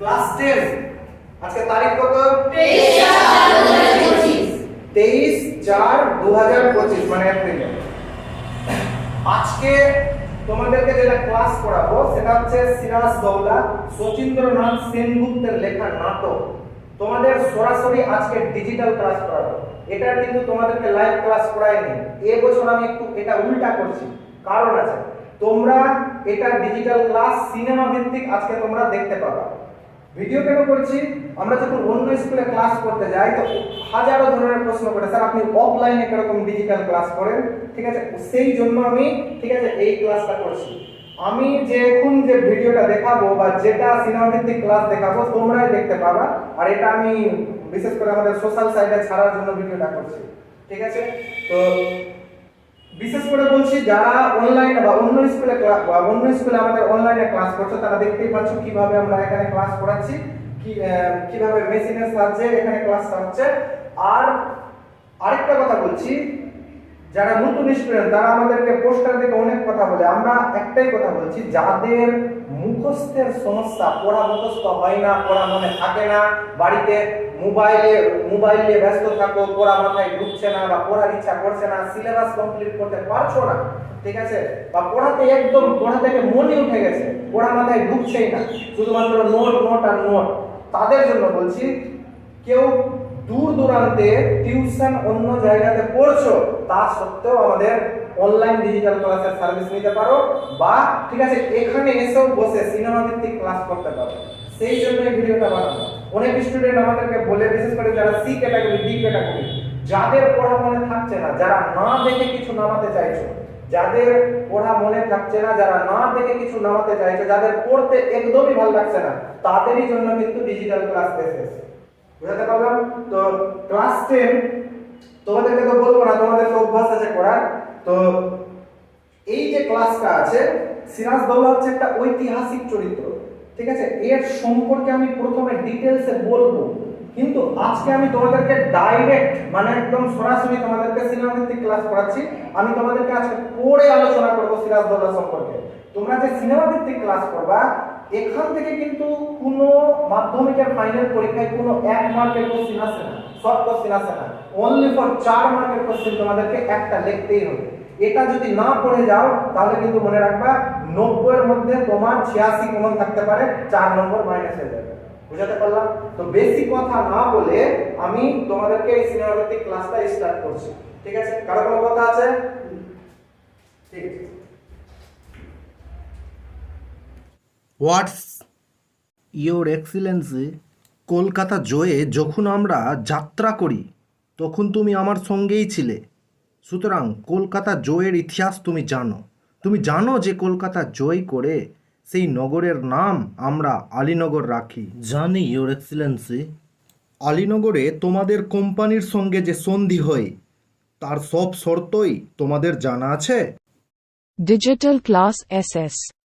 Class ten. আজকে তারিখ কত? তেইশ চার দু হাজার পঁচিশ মানে এপ্রিলে। আজকে তোমাদেরকে যেটা ক্লাস করাবো সেটা হচ্ছে সিরাজ দৌলা শচীন্দ্রনাথ সেনগুপ্তের লেখা নাটক। তোমাদের সরাসরি আজকে ডিজিটাল ক্লাস করাবো এটা কিন্তু তোমাদেরকে লাইভ ক্লাস করাইনি এ বছর আমি একটু এটা উল্টা করছি। কারণ আছে, তোমরা এটা ডিজিটাল ক্লাস সিনেমা ভিত্তিক আজকে তোমরা দেখতে পাবা। ভিডিও কেন করছি। আমরা যখন অন্য স্কুলে ক্লাস করতে যাই, তো হাজারো ধরনের প্রশ্ন করে, স্যার, আপনি অফলাইনে কীরকম ডিজিটাল ক্লাস করেন? ঠিক আছে? সেই জন্য আমি, ঠিক আছে, এই ক্লাসটা করছি। আমি যে এখন যে ভিডিওটা দেখাবো বা যেটা সিনেমা ভিত্তিক ক্লাস দেখাবো, তোমরাই দেখতে পাবা। আর এটা আমি বিশেষ করে আমাদের সোশ্যাল সাইটে ছাড়ার জন্য ভিডিওটা করছি। ঠিক আছে? তো বিশেষ করে বলছি, যারা অনলাইনে বা স্কুলে অন্য স্কুলে আমাদের অনলাইনে ক্লাস করছ, তারা দেখতেই পাচ্ছ কীভাবে আমরা এখানে ক্লাস করাচ্ছি, কি কীভাবে মেশিনের সাহায্যে এখানে ক্লাস হচ্ছে আর আরেকটা কথা বলছি যারা নতুন স্টুডেন্ট তারা আমাদেরকে পোস্টার দেখে অনেক কথা বলে। আমরা একটাই কথা বলছি, যাদের মুখস্থের সমস্যা, পড়া মুখস্থ হয় না, পড়া মনে থাকে না, বাড়িতে মোবাইলে মোবাইলে ব্যস্ত থাকো, পড়া মাথায় ঢুকছে না বা পড়ার ইচ্ছা করছে না সিলেবাস কমপ্লিট করতে পারছ না, ঠিক আছে? বা পড়াতে একদম, পড়া থেকে মনে উঠে গেছে, পড়া মাথায় ঢুকছেই না, শুধুমাত্র নোট নোট আর নোট তাদের জন্য বলছি, কেউ দূর দূরান্তে টিউশন অন্য জায়গাতে পড়ছো, তা সত্ত্বেও আমাদের অনলাইন ডিজিটাল ক্লাসের সার্ভিস নিতে পারো বা ঠিক আছে, এখানে এসেও বসে সিনেমা ভিত্তিক ক্লাস করতে পারো। সেই জন্য এই ভিডিওটা বানানো অনেক স্টুডেন্ট আমাদেরকে বলে, বিশেষ করে যারা সি ক্যাটাগরি ডি ক্যাটাগরি যাদের পড়া মনে থাকছে না, যারা না দেখে কিছু নামাতে চাইছো, যাদের পড়া মনে থাকছে না, যারা না দেখে কিছু নামাতে চাইছে, যাদের পড়তে একদমই ভালো লাগছে না, তাদেরই জন্য কিন্তু ডিজিটাল ক্লাস এসেছে। বুঝাতে পারলাম? তো ক্লাস টেন তোমাদেরকে তো বলব না তোমাদেরকে অভ্যাস আছে করার। তো এই যে ক্লাসটা আছে সিরাজ দৌলা হচ্ছে একটা ঐতিহাসিক চরিত্র, ঠিক আছে? এর সম্পর্কে আমি প্রথমে ডিটেলসে বলব। কিন্তু আজকে আমি তোমাদেরকে ডাইরেক্ট মানে একদম সরাসরি তোমাদেরকে সিনেমা ভিত্তিক ক্লাস করাচ্ছি আমি তোমাদেরকে আজকে পড়ে আলোচনা করব সিরাজ দৌলা সম্পর্কে। তোমরা যে সিনেমা ভিত্তিক ক্লাস করবা এখান থেকে কিন্তু কোনো মাধ্যমিকের ফাইনাল পরীক্ষায় কোনো এক মার্কের কোশ্চেন আসে না, সব কোশ্চেন আসে না। অনলি ফর চার মার্কের কোশ্চেন তোমাদেরকে একটা লিখতেই হবে। এটা যদি না পড়ে যাও, তাহলে কিন্তু মনে রাখবা নব্বই এর মধ্যে তোমার ছিয়াশি কমন থাকতে পারে, চার নম্বর মাইনাস হয়ে যাবে। বুঝাতে পারলাম? তো বেশি কথা না বলে আমি তোমাদেরকে এই সিনেমা ভিত্তিক ক্লাসটা স্টার্ট করছি। ঠিক আছে? কারও কোনো কথা আছে? ঠিক আছে। হোয়াটস ইয়োর এক্সিলেন্সি কলকাতা জয়ে যখন আমরা যাত্রা করি তখন তুমি আমার সঙ্গেই ছিলে। সুতরাং কলকাতা জয়ের ইতিহাস তুমি জানো। তুমি জানো যে কলকাতা জয় করে সেই নগরের নাম আমরা আলীনগর রাখি। জানি ইয়োর এক্সিলেন্সি। আলীনগরে তোমাদের কোম্পানির সঙ্গে যে সন্ধি হয় তার সব শর্তই তোমাদের জানা আছে? Digital Class SS